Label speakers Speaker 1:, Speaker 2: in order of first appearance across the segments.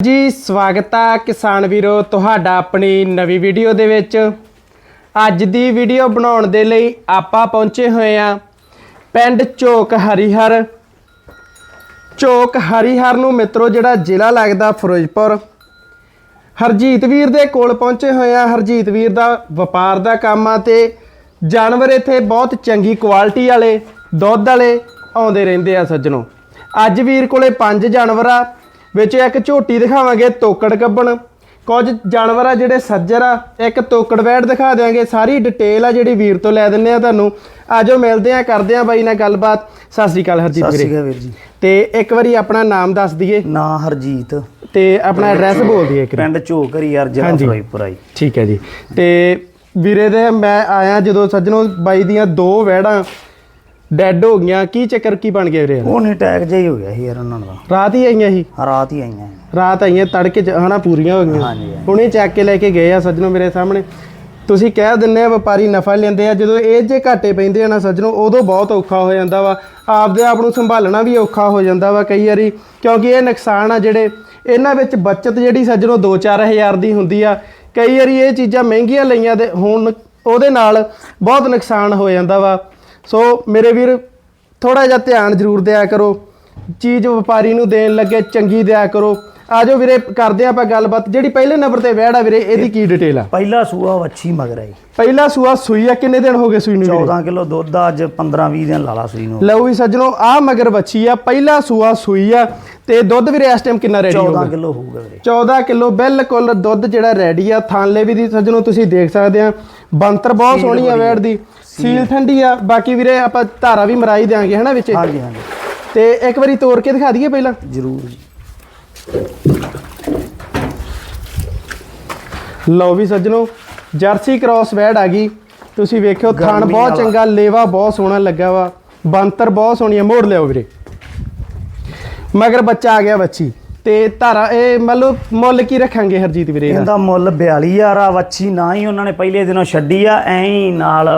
Speaker 1: ਜੀ, ਸਵਾਗਤ ਆ ਕਿਸਾਨ ਵੀਰੋ ਤੁਹਾਡਾ ਆਪਣੀ ਨਵੀਂ ਵੀਡੀਓ ਦੇ ਵਿੱਚ। ਅੱਜ ਦੀ ਵੀਡੀਓ ਬਣਾਉਣ ਦੇ ਲਈ ਆਪਾਂ ਪਹੁੰਚੇ ਹੋਏ ਆ ਪਿੰਡ ਝੋਕ ਹਰੀਹਰ। ਝੋਕ ਹਰੀਹਰ ਨੂੰ ਮਿੱਤਰੋ, ਜਿਹੜਾ ਜ਼ਿਲ੍ਹਾ ਲੱਗਦਾ ਫਿਰੋਜ਼ਪੁਰ। ਹਰਜੀਤ ਵੀਰ ਦੇ ਕੋਲ ਪਹੁੰਚੇ ਹੋਏ ਆ। ਹਰਜੀਤ ਵੀਰ ਦਾ ਵਪਾਰ ਦਾ ਕੰਮ ਆ ਤੇ ਜਾਨਵਰ ਇੱਥੇ ਬਹੁਤ ਚੰਗੀ ਕੁਆਲਿਟੀ ਵਾਲੇ, ਦੁੱਧ ਵਾਲੇ ਆਉਂਦੇ ਰਹਿੰਦੇ ਆ ਸੱਜਣੋ। ਅੱਜ ਵੀਰ ਕੋਲੇ ਪੰਜ ਜਾਨਵਰ ਆ। ਵਿੱਚ ਇੱਕ ਝੋਟੀ ਦਿਖਾਵਾਂਗੇ ਤੋਕੜ ਕੱਬਣ। ਕੁਝ ਜਾਨਵਰ ਆ ਜਿਹੜੇ ਸੱਜਰ ਆ ਇੱਕ ਤੋਕੜ ਵੈੜ ਦਿਖਾ ਦਿਆਂਗੇ। ਸਾਰੀ ਡਿਟੇਲ ਆ ਜਿਹੜੀ ਵੀਰ ਤੋਂ ਲੈ ਦਿੰਨੇ ਆ ਤੁਹਾਨੂੰ। ਆਜੋ ਮਿਲਦੇ ਆ ਕਰਦੇ ਆ ਬਾਈ ਨਾਲ ਗੱਲਬਾਤ। ਸਤਿ ਸ਼੍ਰੀ ਅਕਾਲ ਹਰਜੀਤ
Speaker 2: ਸਤਿ ਸ਼੍ਰੀ
Speaker 1: ਵੀਰੇ
Speaker 2: ਅਕਾਲ ਵੀਰ ਜੀ।
Speaker 1: ਤੇ ਇੱਕ ਵਾਰੀ ਆਪਣਾ ਨਾਮ ਦੱਸ ਦਈਏ।
Speaker 2: ਨਾਂ ਹਰਜੀਤ।
Speaker 1: ਤੇ ਆਪਣਾ ਐਡਰੈਸ ਬੋਲ ਦਈਏ ਇੱਕ ਵਾਰੀ।
Speaker 2: ਪਿੰਡ ਝੋਕਰੀ
Speaker 1: ਹਾਂਜੀ।
Speaker 2: ਫਿਰੋਜ਼ਪੁਰ ਆਈ
Speaker 1: ਠੀਕ ਹੈ ਜੀ। ਤੇ ਵੀਰੇ ਦੇ ਮੈਂ ਆਇਆ ਜਦੋਂ ਸੱਜਣੋ ਬਾਈ ਦੀਆਂ ਦੋ ਵਹਿੜਾਂ। ਡੈੱਡ ਹੋ ਗਈਆਂ ਕੀ ਚੱਕਰ ਕੀ ਬਣ ਗਿਆ ਵੀਰੇ?
Speaker 2: ਉਹ ਨਹੀਂ ਅਟੈਕ ਜਿਹਾ ਹੀ ਹੋ ਗਿਆ ਸੀ ਯਾਰ ਉਹਨਾਂ ਦਾ।
Speaker 1: ਰਾਤ ਹੀ ਆਈਆਂ ਸੀ?
Speaker 2: ਰਾਤ ਹੀ ਆਈਆਂ।
Speaker 1: ਰਾਤ ਆਈਆਂ ਤੜਕੇ ਚ ਹਨਾ ਪੂਰੀਆਂ ਹੋ ਗਈਆਂ।
Speaker 2: ਹਾਂਜੀ, ਹਾਂਜੀ।
Speaker 1: ਹੁਣੇ ਚੱਕ ਕੇ ਲੈ ਕੇ ਗਏ ਆ ਸੱਜਣੋ ਮੇਰੇ ਸਾਹਮਣੇ। ਤੁਸੀਂ ਕਹਿ ਦਿੰਦੇ ਆ ਵਪਾਰੀ ਨਫਾ ਲੈਂਦੇ ਆ ਜਦੋਂ ਇਹ ਜੇ ਘਾਟੇ ਪੈਂਦੇ ਆ ਨਾ ਸੱਜਣੋ ਉਦੋਂ ਬਹੁਤ ਔਖਾ ਹੋ ਜਾਂਦਾ ਵਾ। ਆਪਦੇ ਆਪ ਨੂੰ ਸੰਭਾਲਣਾ ਵੀ ਔਖਾ ਹੋ ਜਾਂਦਾ ਵਾ ਕਈ ਵਾਰੀ ਕਿਉਂਕਿ ਇਹ ਨੁਕਸਾਨ ਆ ਜਿਹੜੇ ਇਹਨਾਂ ਵਿੱਚ ਬਚਤ ਜਿਹੜੀ ਸੱਜਣੋ 2-4000 ਦੀ ਹੁੰਦੀ ਆ। ਕਈ ਵਾਰੀ ਇਹ ਚੀਜ਼ਾਂ ਮਹਿੰਗੀਆਂ ਲਈਆਂ ਦੇ ਹੁਣ ਉਹਦੇ ਨਾਲ ਬਹੁਤ ਨੁਕਸਾਨ ਹੋ ਜਾਂਦਾ ਵਾ। ਸੋ ਮੇਰੇ ਵੀਰ ਥੋੜਾ ਜਿਹਾ ਧਿਆਨ ਜ਼ਰੂਰ ਦਿਆ ਕਰੋ। ਚੀਜ਼ ਵਪਾਰੀ ਨੂੰ ਦੇਣ ਲੱਗੇ ਚੰਗੀ ਦਿਆ ਕਰੋ। ਆਜੋ ਵੀਰੇ ਕਰਦੇ ਆਪਾਂ ਗੱਲਬਾਤ। ਜਿਹੜੀ ਪਹਿਲੇ ਨੰਬਰ ਤੇ ਵਹਿੜਾ ਵੀਰੇ ਇਹਦੀ ਕੀ ਡਿਟੇਲ ਆ?
Speaker 2: ਪਹਿਲਾ ਸੂਆ ਵੱਛੀ ਮਗਰ ਆਈ।
Speaker 1: ਪਹਿਲਾ ਸੂਆ ਸੂਈ ਆ ਕਿੰਨੇ ਦਿਨ ਹੋ ਗਏ ਸੂਈ ਨੂੰ ਵੀਰੇ?
Speaker 2: 14 ਕਿਲੋ ਦੁੱਧ ਆ, ਅੱਜ 15 20 ਦਿਨ ਲਾਲਾ ਸੂਈ ਨੂੰ।
Speaker 1: ਲਓ ਵੀ ਸੱਜਣੋ ਆ ਮਗਰ ਬੱਚੀ ਆ ਪਹਿਲਾ ਸੂਆ ਸੂਈ ਆ ਤੇ ਦੁੱਧ ਵੀਰੇ ਇਸ ਟਾਈਮ ਕਿੰਨਾ ਰੈਡੀ
Speaker 2: 14
Speaker 1: ਹੋਊਗਾ?
Speaker 2: ਕਿਲੋ ਹੋਊਗਾ ਵੀਰੇ।
Speaker 1: 14 ਕਿਲੋ ਬਿਲਕੁਲ ਦੁੱਧ ਜਿਹੜਾ ਰੈਡੀ ਆ ਥਾਂਲੇ ਵੀ ਦੀ ਸੱਜਣੋ ਤੁਸੀਂ ਦੇਖ ਸਕਦੇ ਆ। ਬੰਤਰ ਬਹੁਤ ਸੋਹਣੀ ਆ। ਵੈੜ ਦੀ। ਸੀਲ ਠੰਡੀ ਆ ਬਾਕੀ ਵੀਰੇ ਆਪਾਂ ਧਾਰਾ ਵੀ ਮਰਾਈ ਦਿਆਂਗੇ ਹਨਾ ਵਿੱਚ?
Speaker 2: ਹਾਂਜੀ ਹਾਂਜੀ।
Speaker 1: ਤੇ ਇੱਕ ਵਾਰੀ ਤੋੜ ਕੇ ਦਿਖਾ ਦਈਏ ਪਹਿਲਾਂ?
Speaker 2: ਜ਼ਰੂਰ ਜੀ।
Speaker 1: ਲਓ ਵੀ ਸੱਜਣੋ ਜਰਸੀ ਕ੍ਰਾਸ ਵੈੜ ਆ ਗਈ। ਤੁਸੀਂ ਵੇਖਿਓ ਥਣ ਬਹੁਤ। ਚੰਗਾ ਲੇਵਾ ਬਹੁਤ ਸੋਹਣਾ ਲੱਗਾ ਵਾ। ਬੰਤਰ ਬਹੁਤ ਸੋਹਣੀ ਆ ਮੋੜ ਲਿਓ ਵੀਰੇ। ਮਗਰ ਬੱਚਾ ਆ ਗਿਆ ਬੱਚੀ ਤੇ ਧਾਰਾ ਇਹ ਮੰਨ ਲਓ ਮੁੱਲ ਕੀ ਰੱਖਾਂਗੇ ਹਰਜੀਤ ਵੀਰੇ ਇਹਦਾ?
Speaker 2: ਮੁੱਲ 42000 ਆ ਵੱਛੀ ਨਾ ਹੀ ਉਹਨਾਂ ਨੇ ਪਹਿਲੇ ਦਿਨੋਂ ਛੱਡੀ ਆ ਐਂ ਨਾਲ।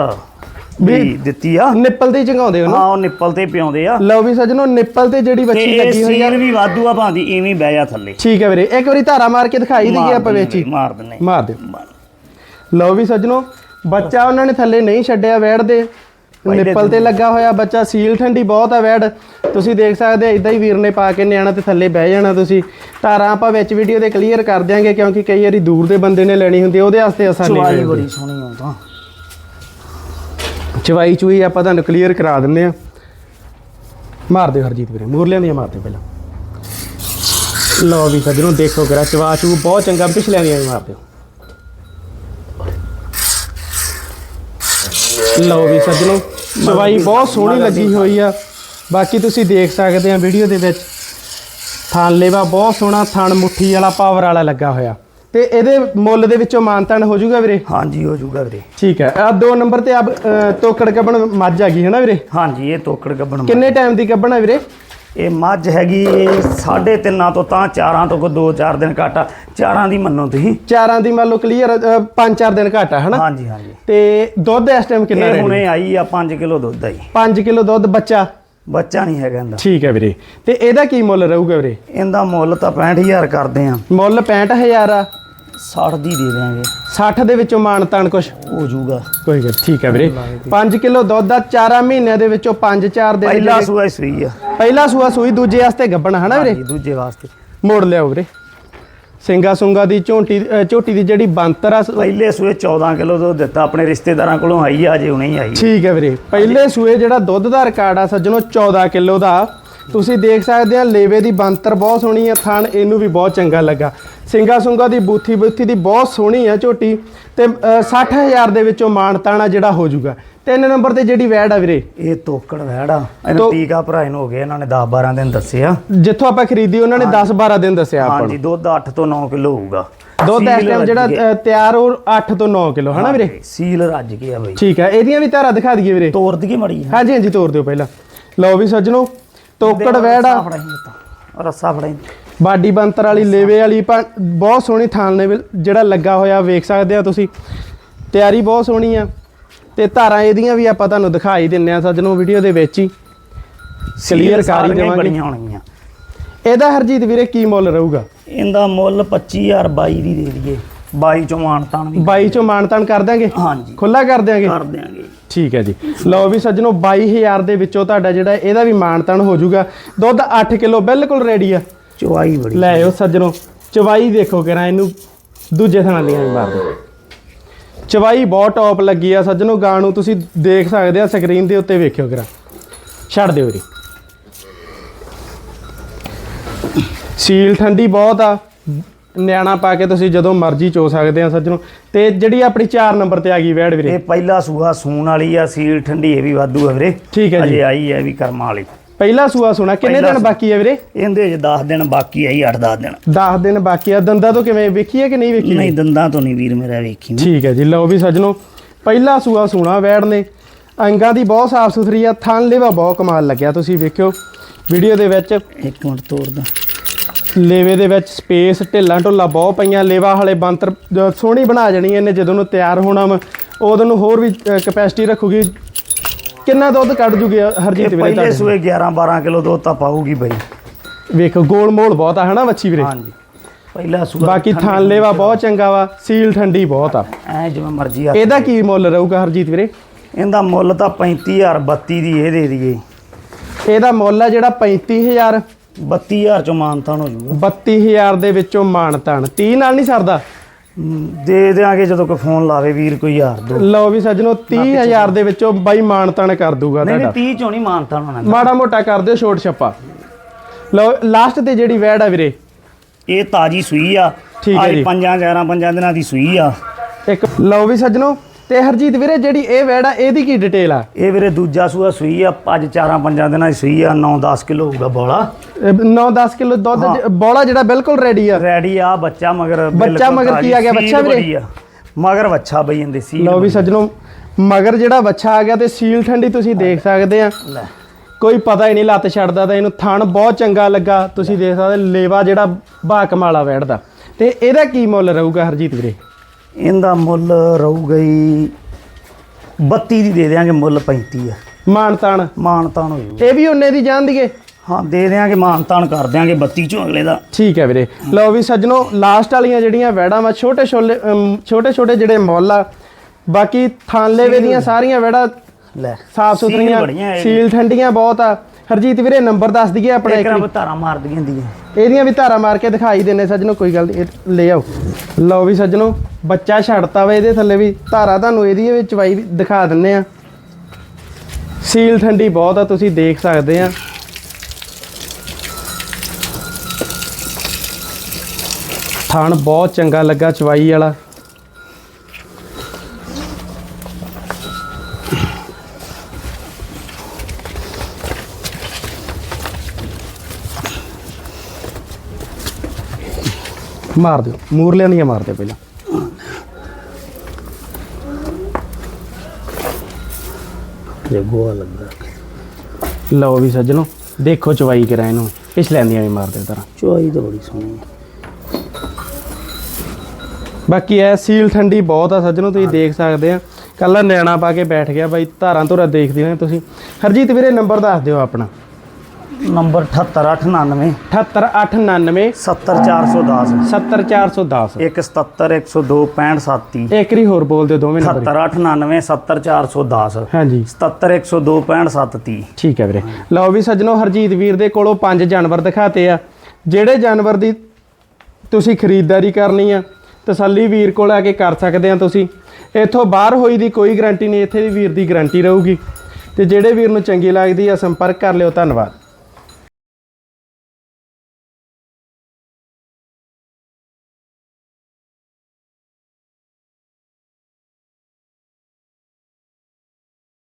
Speaker 2: ਵੀ ਦਿੱਤੀ ਆ।
Speaker 1: ਨਿੱਪਲ ਤੇ ਚੰਗਾਉਂਦੇ ਹੋ ਨਾ
Speaker 2: ਹਾਂ ਉਹ ਨਿੱਪਲ ਤੇ ਪਿਆਉਂਦੇ ਆ।
Speaker 1: ਲਓ ਵੀ ਸੱਜਣੋ ਨਿੱਪਲ ਤੇ ਜਿਹੜੀ
Speaker 2: ਇਹ
Speaker 1: ਲੱਗੀ ਹੋਈ ਆ।
Speaker 2: ਸੀਲ ਵੀ ਵਾਧੂ ਆ ਭਾਂਦੀ ਐਵੇਂ ਬਹਿ ਜਾ ਥੱਲੇ।
Speaker 1: ਠੀਕ ਹੈ ਵੀਰੇ ਇੱਕ ਵਾਰੀ ਧਾਰਾ ਮਾਰ ਕੇ ਦਿਖਾਈ ਦਈਏ ਆਪਾਂ ਵਿੱਚ। ਹੀ
Speaker 2: ਮਾਰ ਦਿੰਨੇ
Speaker 1: ਮਾਰ ਦਿਓ। ਲਓ ਵੀ ਸੱਜਣੋ ਬੱਚਾ ਉਹਨਾਂ ਨੇ ਥੱਲੇ ਨਹੀਂ ਛੱਡਿਆ ਵੈੜ ਦੇ। ਨਿੱਪਲ ਤੇ। ਲੱਗਾ ਹੋਇਆ ਬੱਚਾ ਸੀਲ ਠੰਡੀ ਬਹੁਤ ਆ ਵੈੜ। ਤੁਸੀਂ ਦੇਖ ਸਕਦੇ ਆ ਇਦਾਂ ਹੀ ਵੀਰ ਨੇ ਪਾ ਕੇ ਨਿਆਣਾ ਤੇ ਥੱਲੇ ਬਹਿ ਜਾਣਾ ਤੁਸੀਂ। ਧਾਰਾਂ ਆਪਾਂ ਵਿੱਚ ਵੀਡੀਓ ਦੇ ਕਲੀਅਰ ਕਰ ਦਿਆਂਗੇ ਕਿਉਂਕਿ ਕਈ ਵਾਰੀ ਦੂਰ ਦੇ ਬੰਦੇ ਨੇ ਲੈਣੀ ਹੁੰਦੀ ਉਹਦੇ ਵਾਸਤੇ ਆਸਾਨੀ ਹੋ
Speaker 2: ਚਵਾਈ
Speaker 1: ਜਾਂਦੀ
Speaker 2: ਬੜੀ ਸੋਹਣੀ ਆ ਤਾਂ।
Speaker 1: ਚਵਾਈ ਚੂਈ ਆਪਾਂ ਤੁਹਾਨੂੰ ਕਲੀਅਰ ਕਰਾ ਦਿੰਨੇ ਆ ਮਾਰ ਦਿਓ ਹਰਜੀਤ ਵੀਰੇ ਮੂਰਲਿਆਂ ਦੀਆਂ ਮਾਰ ਦਿਓ ਪਹਿਲਾਂ? ਲਓ ਵੀ ਸੱਜਣੋ ਦੇਖੋ ਕਰਾ ਚਵਾ ਚੂ ਬਹੁਤ ਚੰਗਾ ਪਿਛਲਿਆਂ ਦੀਆਂ ਵੀ ਮਾਰ ਦਿਓ। ਲਓ ਵੀ ਸੱਜਣੋ ਚਵਾਈ ਬਹੁਤ ਸੋਹਣੀ ਲੱਗੀ ਹੋਈ ਆ। ਬਾਕੀ ਤੁਸੀਂ ਦੇਖ ਸਕਦੇ ਆ ਵੀਡੀਓ ਦੇ ਵਿੱਚ। ਥਣ ਲੇਵਾ ਬਹੁਤ ਸੋਹਣਾ ਥਣ ਮੁੱਠੀ ਵਾਲਾ ਪਾਵਰ ਵਾਲਾ ਲੱਗਾ ਹੋਇਆ। ਤੇ ਇਹਦੇ ਮੁੱਲ ਦੇ ਵਿੱਚੋਂ ਮਾਨਤਨ ਹੋ ਜਾਊਗਾ ਵੀਰੇ?
Speaker 2: ਹਾਂਜੀ ਹੋ ਜਾਊਗਾ ਵੀਰੇ।
Speaker 1: ਠੀਕ ਹੈ। ਆ ਦੋ ਨੰਬਰ ਤੇ ਆ ਤੋਕੜ ਕੱਬਣ ਮੱਝ ਆ ਗਈ ਹੈ ਨਾ ਵੀਰੇ?
Speaker 2: ਹਾਂਜੀ ਇਹ ਤੋਕੜ ਗੱਬਣ
Speaker 1: ਕਿੰਨੇ ਟਾਈਮ ਦੀ ਕੱਬਣ ਆ ਵੀਰੇ?
Speaker 2: ਇਹ ਮੱਝ ਹੈਗੀ ਸਾਢੇ ਤਿੰਨਾਂ ਤੋਂ ਤਾਂ ਚਾਰਾਂ ਤੋਂ ਕੋ ਦੋ ਚਾਰ ਦਿਨ ਘਾਟਾ ਚਾਰਾਂ ਦੀ ਮੰਨੋ ਤੁਸੀਂ।
Speaker 1: ਚਾਰਾਂ ਦੀ ਮੰਨ ਲਓ ਕਲੀਅਰ ਪੰਜ ਚਾਰ ਦਿਨ ਘਾਟਾ ਹਨਾ
Speaker 2: ਹਾਂਜੀ ਹਾਂਜੀ।
Speaker 1: ਤੇ ਦੁੱਧ ਇਸ ਟਾਈਮ ਕਿੰਨਾ
Speaker 2: ਇਹ
Speaker 1: ਰਹਿ
Speaker 2: ਹੁਣੇ ਆਈ ਆ 5 ਕਿਲੋ ਦੁੱਧ ਆਈ
Speaker 1: 5 ਕਿਲੋ ਦੁੱਧ ਬੱਚਾ?
Speaker 2: ਬੱਚਾ ਨਹੀਂ ਹੈਗਾ ਇਹਦਾ।
Speaker 1: ਠੀਕ ਹੈ ਵੀਰੇ। ਤੇ ਇਹਦਾ ਕੀ ਮੁੱਲ ਰਹੂਗਾ ਵੀਰੇ?
Speaker 2: ਇਹਦਾ ਮੁੱਲ ਤਾਂ 65000 ਕਰਦੇ ਆ।
Speaker 1: ਮੁੱਲ 65000 ਆ।
Speaker 2: 60 ਦੀ ਦੇ ਦਿਆਂਗੇ।
Speaker 1: 60 ਦੇ ਵਿੱਚੋਂ ਮਾਨ ਤਾਨ ਕੁਛ?
Speaker 2: ਹੋ ਜਾਊਗਾ।
Speaker 1: ਕੋਈ ਗੱਲ ਠੀਕ ਹੈ ਵੀਰੇ। 5 ਕਿਲੋ ਦੁੱਧ ਆ ਚਾਰਾਂ ਮਹੀਨਿਆਂ ਦੇ ਵਿੱਚੋਂ 5 4 ਦੇ
Speaker 2: ਪਹਿਲਾ ਸੂਆ ਸੂਈ ਆ।
Speaker 1: ਪਹਿਲਾ ਸੂਆ ਸੂਈ ਦੂਜੇ ਵਾਸਤੇ ਗੱਬਣ ਹਨਾ ਵੀਰੇ?
Speaker 2: ਦੂਜੇ ਵਾਸਤੇ।
Speaker 1: ਮੋੜ ਲਿਆਓ ਵੀਰੇ। ਸਿੰਗਾ ਸੁੰਗਾ ਦੀ ਝੋਟੀ ਝੋਟੀ ਦੀ ਜਿਹੜੀ ਬੰਤਰ ਆ
Speaker 2: ਪਹਿਲੇ ਸੂਏ 14 ਕਿਲੋ ਦੁੱਧ ਦਿੱਤਾ ਆਪਣੇ ਰਿਸ਼ਤੇਦਾਰਾਂ ਕੋਲੋਂ ਆਈ ਆ ਅਜੇ ਹੁਣੇ ਹੀ ਆਈ
Speaker 1: ਠੀਕ ਹੈ ਵੀਰੇ। ਪਹਿਲੇ ਸੂਏ ਜਿਹੜਾ ਦੁੱਧ ਦਾ ਰਿਕਾਰਡ ਆ ਸੱਜਣੋ 14 ਕਿਲੋ ਦਾ। ਤੁਸੀਂ ਦੇਖ ਸਕਦੇ ਆ ਲੇਵੇ ਦੀ ਬੰਤਰ ਬਹੁਤ ਸੋਹਣੀ ਆ ਥਣ ਇਹਨੂੰ ਵੀ ਬਹੁਤ ਚੰਗਾ ਲੱਗਾ। ਸਿੰਗਾ ਸੁੰਗਾ ਦੀ ਬੂਥੀ ਬੂਥੀ ਦੀ ਬਹੁਤ ਸੋਹਣੀ ਆ ਝੋਟੀ ਤੇ ਅ, 60000 ਦੇ ਵਿੱਚੋਂ ਤਾਣਾ ਜਿਹੜਾ ਹੋ ਜਾਊਗਾ। ਤਿੰਨ ਨੰਬਰ ਤੇ ਜਿਹੜੀ ਵੈੜ ਆ ਵੀਰੇ?
Speaker 2: ਇਹ ਤੋਕੜ ਵਹਿੜਾ ਇਹਨੂੰ
Speaker 1: ਤੋ-
Speaker 2: ਟੀਕਾ ਭਰਾਏ ਨੂੰ ਹੋ ਗਏ ਇਹਨਾਂ ਨੇ 10 12 ਦਿਨ ਦੱਸਿਆ
Speaker 1: ਜਿੱਥੋਂ ਆਪਾਂ ਖਰੀਦੀ ਉਹਨਾਂ ਨੇ 10 12 ਦਿਨ ਦੱਸਿਆ ਆਪਾਂ
Speaker 2: ਹਾਂਜੀ ਦੁੱਧ 8 ਤੋਂ 9 ਕਿਲੋ ਹੋਊਗਾ।
Speaker 1: ਦੁੱਧ ਇਸ ਟਾਈਮ ਜਿਹੜਾ ਤਿਆਰ ਉਹ 8 ਤੋਂ 9 ਕਿਲੋ ਹਨਾ ਵੀਰੇ?
Speaker 2: ਸੀਲ ਰੱਜ ਗਿਆ ਬਈ।
Speaker 1: ਠੀਕ ਹੈ ਇਹਦੀਆਂ ਵੀ ਧਾਰਾ ਦਿਖਾ ਦਈਏ ਵੀਰੇ।
Speaker 2: ਤੋੜ ਦਈਏ ਮੜੀ
Speaker 1: ਹਾਂਜੀ ਹਾਂਜੀ ਤੋਰ ਦਿਓ ਪਹਿਲਾਂ। ਲਓ ਵੀ ਸੱਜਣੋ ਤੋਕੜ ਵੈੜ
Speaker 2: ਰੱਸਾ ਫੜਾਈ
Speaker 1: ਬਾਡੀ ਬੰਤਰ ਵਾਲੀ ਲੇਵੇ ਵਾਲੀ ਬਹੁਤ ਸੋਹਣੀ ਥਾਨ ਨੇ ਜਿਹੜਾ ਲੱਗਾ ਹੋਇਆ ਵੇਖ ਸਕਦੇ ਆ ਤੁਸੀਂ। ਤਿਆਰੀ ਬਹੁਤ ਸੋਹਣੀ ਆ। ਤੇ ਧਾਰਾਂ ਇਹਦੀਆਂ ਵੀ ਆਪਾਂ ਤੁਹਾਨੂੰ ਦਿਖਾਈ ਦਿੰਨੇ ਆ ਸੱਜਣੋ ਵੀਡੀਓ ਦੇ ਵਿੱਚ ਹੀ। ਕਲੀਅਰ ਕਰ ਹੀ
Speaker 2: ਸਾਰੀਆਂ ਹੀ
Speaker 1: ਦੇਵਾਂਗੇ।
Speaker 2: ਬੜੀਆਂ ਹੋਣਗੀਆਂ।
Speaker 1: ਇਹਦਾ ਹਰਜੀਤ ਵੀਰੇ ਕੀ ਮੁੱਲ ਰਹੂਗਾ?
Speaker 2: ਇਹਦਾ ਮੁੱਲ 25000 22 ਦੀ ਦੇ ਦਈਏ। 22 ਚੋਂ ਮਾਨਤਾਨ ਵੀ
Speaker 1: 22 ਚੋਂ ਮਾਨਤਾਨ ਕਰ ਦਾਂਗੇ
Speaker 2: ਹਾਂਜੀ।
Speaker 1: ਖੁੱਲਾ ਕਰ ਦਿਆਂਗੇ?
Speaker 2: ਕਰ ਦਿਆਂਗੇ।
Speaker 1: ਠੀਕ ਹੈ ਜੀ। ਲਓ ਵੀ ਸੱਜਣੋ 22000 ਦੇ ਵਿੱਚੋਂ ਤੁਹਾਡਾ ਜਿਹੜਾ ਇਹਦਾ ਵੀ ਮਾਨਤਾਨ ਹੋ ਜਾਊਗਾ। ਦੁੱਧ 8 ਕਿਲੋ ਬਿਲਕੁਲ ਰੈਡੀ ਆ।
Speaker 2: ਚੁਆਈ ਬੜੀ।
Speaker 1: ਲੈ ਆਓ ਸੱਜਣੋ ਚਵਾਈ ਦੇਖੋ ਕਿਰਾ ਇਹਨੂੰ ਦੂਜੇ ਥਾਂ ਲੀਆਂ ਵੀ ਮਾਰ ਦਿਓ ਚਵਾਈ ਬਹੁਤ ਟੌਪ ਲੱਗੀ ਆ ਸੱਜਣੋ ਗਾਂ ਨੂੰ ਤੁਸੀਂ ਦੇਖ ਸਕਦੇ ਆ ਸਕਰੀਨ ਦੇ ਉੱਤੇ ਵੇਖਿਓ ਕਿਰਾ ਛੱਡ ਦਿਓ ਜੀ ਸੀਲ ਠੰਡੀ ਬਹੁਤ ਆ। ਨਿਆਣਾ ਪਾ ਕੇ ਤੁਸੀਂ ਜਦੋਂ ਮਰਜ਼ੀ ਚੋ ਸਕਦੇ ਆ ਸੱਜਣੋ। ਤੇ ਜਿਹੜੀ ਆਪਣੀ 4 ਨੰਬਰ ਤੇ ਆ ਗਈ ਵੈੜ ਵੀਰੇ।
Speaker 2: ਇਹ ਪਹਿਲਾ ਸੂਆ ਸੂਣ ਵਾਲੀ ਆ ਸੀਲ ਠੰਡੀ ਇਹ ਵੀ ਵਾਧੂ ਹੈ ਵੀਰੇ।
Speaker 1: ਠੀਕ ਹੈ ਜੀ।
Speaker 2: ਅਜੇ ਆਈ ਹੈ ਵੀ ਕਰਮਾਂ ਵਾਲੀ।
Speaker 1: ਪਹਿਲਾ ਸੂਆ ਸੁਣਾ ਕਿੰਨੇ ਦਿਨ। ਬਾਕੀ ਆ ਵੀਰੇ?
Speaker 2: ਇਹਦੇ ਜੇ 10 ਦਿਨ ਬਾਕੀ ਆਈ 8-10 ਦਿਨ।
Speaker 1: 10 ਦਿਨ ਬਾਕੀ ਆ। ਦੰਦਾਂ ਤੋਂ ਕਿਵੇਂ ਵੇਖੀ ਹੈ ਕਿ ਨਹੀਂ ਵੇਖੀ?
Speaker 2: ਨਹੀਂ ਦੰਦਾਂ ਤੋਂ ਨਹੀਂ ਵੀਰ ਮੇਰਾ ਵੇਖੀ।
Speaker 1: ਠੀਕ ਹੈ ਜੀ ਲਓ ਵੀ ਸੱਜਣੋ ਪਹਿਲਾ ਸੂਆ ਸੂਣਾ ਵੈੜ ਨੇ। ਅੰਗਾਂ ਦੀ ਬਹੁਤ ਸਾਫ਼ ਸੁਥਰੀ ਆ ਥਣ ਲੇਵਾ ਬਹੁਤ ਕਮਾਲ ਲੱਗਿਆ ਤੁਸੀਂ ਵੇਖਿਓ। ਵੀਡੀਓ ਦੇ ਵਿੱਚ
Speaker 2: ਇੱਕ ਮਿੰਟ ਤੋੜਦਾ
Speaker 1: ਲੇਵੇ ਦੇ ਵਿੱਚ ਸਪੇਸ ਢਿੱਲਾਂ ਢੁੱਲਾਂ ਬਹੁਤ ਪਈਆਂ ਲੇਵਾ ਹਲੇ ਬੰਤਰ ਸੋਹਣੀ ਬਣਾ ਜਣੀ ਇਹਨੇ ਜਦੋਂ ਨੂੰ ਤਿਆਰ ਹੋਣਾ ਉਦੋਂ ਨੂੰ ਹੋਰ ਵੀ ਕਪੈਸਿਟੀ ਰੱਖੂਗੀ। ਕਿੰਨਾ ਦੁੱਧ ਕੱਢ ਜੂਗੀ ਹਰਜੀਤ ਵੀਰੇ
Speaker 2: ਪਹਿਲੇ ਸੂਏ 11-12 ਕਿਲੋ ਦੁੱਧ ਤਾਂ ਪਾਊਗੀ ਬਈ।
Speaker 1: ਵੇਖੋ ਗੋਲ ਮੋਲ ਬਹੁਤ ਆ ਹਨਾ ਵੱਛੀ ਵੀਰੇ?
Speaker 2: ਹਾਂਜੀ। ਪਹਿਲਾ ਸੂਆ
Speaker 1: ਬਾਕੀ ਥਣ ਲੇਵਾ ਬਹੁਤ ਚੰਗਾ ਵਾ ਸੀਲ ਠੰਡੀ ਬਹੁਤ ਆ।
Speaker 2: ਐ ਜਿਵੇਂ ਮਰਜ਼ੀ ਆ
Speaker 1: ਇਹਦਾ ਕੀ ਮੁੱਲ ਰਹੂਗਾ ਹਰਜੀਤ ਵੀਰੇ?
Speaker 2: ਇਹਦਾ ਮੁੱਲ ਤਾਂ 35000 32 ਦੀ ਇਹ ਦੇ ਦਈਏ।
Speaker 1: ਇਹਦਾ ਮੁੱਲ ਆ ਜਿਹੜਾ 35000
Speaker 2: 32000 ਚੋਂ ਮਾਨਤਾਨ ਹੋ ਜਾਊਗਾ।
Speaker 1: 32000 ਦੇ ਵਿੱਚੋਂ ਮਾਨਤਾਨ। 30 ਨਾਲ ਨਹੀਂ ਸਰਦਾ?
Speaker 2: ਦੇ ਦੇਾਂਗੇ ਜਦੋਂ ਕੋਈ ਫੋਨ ਲਾਵੇ ਵੀਰ ਕੋਈ ਯਾਰ ਦੋ।
Speaker 1: ਲਓ ਵੀ ਸੱਜਣੋ 30000 ਦੇ ਵਿੱਚੋਂ ਬਾਈ ਮਾਨਤਾਨ ਕਰ ਦੂਗਾ
Speaker 2: ਨਹੀਂ
Speaker 1: ਤੁਹਾਡਾ।
Speaker 2: ਨਹੀਂ 30 ਚੋਂ ਨਹੀਂ ਮਾਨਤਾਨ ਹੋਣਾ।
Speaker 1: ਮਾੜਾ ਮੋਟਾ ਕਰ ਦਿਓ ਛੋਟ ਛੱਪਾ। ਲਓ ਲਾਸਟ ਤੇ ਜਿਹੜੀ ਵੈੜ ਆ ਵੀਰੇ।
Speaker 2: ਇਹ ਤਾਜੀ ਸੂਈ ਆ।
Speaker 1: ਠੀਕ ਹੈ
Speaker 2: ਅੱਜ
Speaker 1: ਜੀ।
Speaker 2: ਪੰਜਾਂ 11 ਪੰਜਾਂ ਦਿਨਾਂ ਦੀ ਸੂਈ ਆ।
Speaker 1: ਇੱਕ ਲਓ ਵੀ ਸੱਜਣੋ ਤੇ ਹਰਜੀਤ ਵੀਰੇ ਜਿਹੜੀ ਇਹ ਵੈੜ ਆ ਇਹਦੀ ਕੀ ਡਿਟੇਲ ਆ?
Speaker 2: ਇਹ ਵੀਰੇ ਦੂਜਾ ਸੂਆ ਸੂਈ ਆ ਅੱਜ ਚਾਰਾਂ ਪੰਜਾਂ ਦਿਨਾਂ ਦੀ ਸੂਈ ਆ 9-10 ਕਿਲੋ ਹੋਊਗਾ ਬੋਲਾ।
Speaker 1: 9-10 ਕਿਲੋ ਦੁੱਧ ਬੋਲਾ ਜਿਹੜਾ ਬਿਲਕੁਲ ਰੈਡੀ ਆ।
Speaker 2: ਰੈਡੀ ਆ ਬੱਚਾ ਮਗਰ
Speaker 1: ਬੱਚਾ ਮਗਰ ਕੀ ਆ ਗਿਆ? ਬੱਚਾ ਵੀਰੇ?
Speaker 2: ਮਗਰ ਬੱਚਾ ਬਈ ਜਾਂਦੇ ਸੀ
Speaker 1: ਲਓ ਵੀ ਸੱਜਣੋ ਮਗਰ ਜਿਹੜਾ ਬੱਚਾ ਆ ਗਿਆ ਤੇ ਸੀਲ ਠੰਡੀ ਤੁਸੀਂ ਦੇਖ ਸਕਦੇ ਆ।
Speaker 2: ਲੈ।
Speaker 1: ਕੋਈ ਪਤਾ ਹੀ ਨਹੀਂ ਲੱਤ ਛੱਡਦਾ ਤਾਂ ਇਹਨੂੰ ਥਣ ਬਹੁਤ ਚੰਗਾ ਲੱਗਾ। ਤੁਸੀਂ ਦੇਖ ਸਕਦੇ ਲੇਵਾ ਜਿਹੜਾ ਬਾ ਕਮਾਲਾ ਵੈੜਦਾ ਤੇ ਇਹਦਾ ਕੀ ਮੁੱਲ ਰਹੂਗਾ ਹਰਜੀਤ ਵੀਰੇ?
Speaker 2: ਇਹਦਾ ਮੁੱਲ ਰਹੂਗਾ ਹੀ 32 ਦੀ ਦੇ ਦਿਆਂਗੇ ਮੁੱਲ 35 ਆ।
Speaker 1: ਮਾਨਤਾਨ
Speaker 2: ਮਾਨਤਾਨ ਹੋ ਜਾਊਗਾ
Speaker 1: ਇਹ ਵੀ ਉਹਨੇ ਦੀ ਜਾਣ ਦੀਏ?
Speaker 2: ਹਾਂ ਦੇ ਦਿਆਂਗੇ ਮਾਨਤਾਨ ਕਰ ਦਿਆਂਗੇ 32 ਚੋਂ ਅਗਲੇ ਦਾ।
Speaker 1: ਠੀਕ ਹੈ ਵੀਰੇ। ਲਓ ਵੀ ਸੱਜਣੋ ਲਾਸਟ ਵਾਲੀਆਂ ਜਿਹੜੀਆਂ ਵੈੜਾਂ ਵਾ ਛੋਟੇ ਛੋਲੇ ਛੋਟੇ ਛੋਟੇ ਜਿਹੜੇ ਮੁੱਲ ਆ ਬਾਕੀ ਥਾਂਲੇਵੇ ਦੀਆਂ ਸਾਰੀਆਂ ਵੈੜਾਂ
Speaker 2: ਲੈ
Speaker 1: ਸਾਫ਼ ਸੁਥਰੀਆਂ। ਸੀਲ ਠੰਡੀਆਂ ਬਹੁਤ ਆ। ਹਰਜੀਤ ਵੀਰੇ ਨੰਬਰ ਦੱਸ ਦਈਏ ਆਪਣਾ
Speaker 2: ਇੱਕ ਧਾਰਾ ਮਾਰਦੀ ਹੁੰਦੀ ਹੈ
Speaker 1: ਇਹਦੀਆਂ ਵੀ ਧਾਰਾ ਮਾਰ ਕੇ ਦਿਖਾਈ ਦਿੰਨੇ ਸੱਜਣੋ ਕੋਈ ਗੱਲ ਨਹੀਂ ਇਹ ਲੈ ਆਓ। ਲਓ ਵੀ ਸੱਜਣੋ ਬੱਚਾ ਛੱਡਤਾ ਵਾ ਇਹਦੇ ਥੱਲੇ ਵੀ। ਧਾਰਾ ਤੁਹਾਨੂੰ ਇਹਦੀ ਵਿੱਚ ਵਾਈ ਵੀ ਦਿਖਾ ਦਿੰਨੇ ਆ। ਸੀਲ ਠੰਡੀ ਬਹੁਤ ਆ ਤੁਸੀਂ ਦੇਖ ਸਕਦੇ ਆ। ਥਣ ਬਹੁਤ ਚੰਗਾ ਲੱਗਾ ਚਵਾਈ ਵਾਲਾ। ਮਾਰ ਦਿਓ। ਮੂਰਲਿਆਂ ਦੀਆਂ ਮਾਰ ਦਿਓ ਪਹਿਲਾਂ।
Speaker 2: ਇਹ ਗੋਆ ਲੱਗਾ।
Speaker 1: ਲਓ ਵੀ ਸੱਜਣੋ ਦੇਖੋ ਚਵਾਈ ਕਰਾਂ ਇਹਨੂੰ। ਪਿਛਲਿਆਂ ਦੀਆਂ ਵੀ ਮਾਰ ਦਿਓ ਤਰ੍ਹਾਂ।
Speaker 2: ਚੁਆਈ ਤਾਂ ਬੜੀ ਸੋਹਣੀ ਹੈ
Speaker 1: ਬਾਕੀ ਇਹ ਸੀਲ ਠੰਡੀ ਬਹੁਤ ਆ ਸੱਜਣੋ ਤੁਸੀਂ ਦੇਖ ਸਕਦੇ ਆ। ਕੱਲਾ ਨਿਆਣਾ ਪਾ ਕੇ ਬੈਠ ਗਿਆ ਬਾਈ ਧਾਰਾਂ ਧੁਰਾ ਦੇਖਦੇ ਨੇ ਤੁਸੀਂ। ਹਰਜੀਤ ਵੀਰੇ ਨੰਬਰ ਦੱਸ ਦਿਓ ਆਪਣਾ।
Speaker 2: ਨੰਬਰ 78899
Speaker 1: 78899
Speaker 2: 70410
Speaker 1: 70410
Speaker 2: 177 102 6537
Speaker 1: ਇੱਕ ਰੀ ਹੋਰ ਬੋਲ ਦਿਓ ਦੋਵੇਂ ਨੰਬਰ।
Speaker 2: 78899 70410
Speaker 1: ਹਾਂਜੀ।
Speaker 2: 77 102 6537
Speaker 1: ਠੀਕ ਹੈ ਵੀਰੇ। ਲਓ ਵੀ ਸੱਜਣੋ ਹਰਜੀਤ ਵੀਰ ਦੇ ਕੋਲੋਂ ਪੰਜ ਜਾਨਵਰ ਦਿਖਾਤੇ ਆ। ਜਿਹੜੇ ਜਾਨਵਰ ਦੀ ਤੁਸੀਂ ਖਰੀਦਦਾਰੀ ਕਰਨੀ ਆ ਤਸੱਲੀ ਵੀਰ ਕੋਲ ਆ ਕੇ ਕਰ ਸਕਦੇ ਆ ਤੁਸੀਂ। ਇੱਥੋਂ ਬਾਹਰ ਹੋਈ ਦੀ ਕੋਈ ਗਾਰੰਟੀ ਨਹੀਂ ਇੱਥੇ ਦੀ ਵੀਰ ਦੀ ਗਾਰੰਟੀ ਰਹੂਗੀ। ਤੇ ਜਿਹੜੇ ਵੀਰ ਨੂੰ ਚੰਗੀ ਲੱਗਦੀ ਆ ਸੰਪਰਕ ਕਰ ਲਿਓ। ਧੰਨਵਾਦ।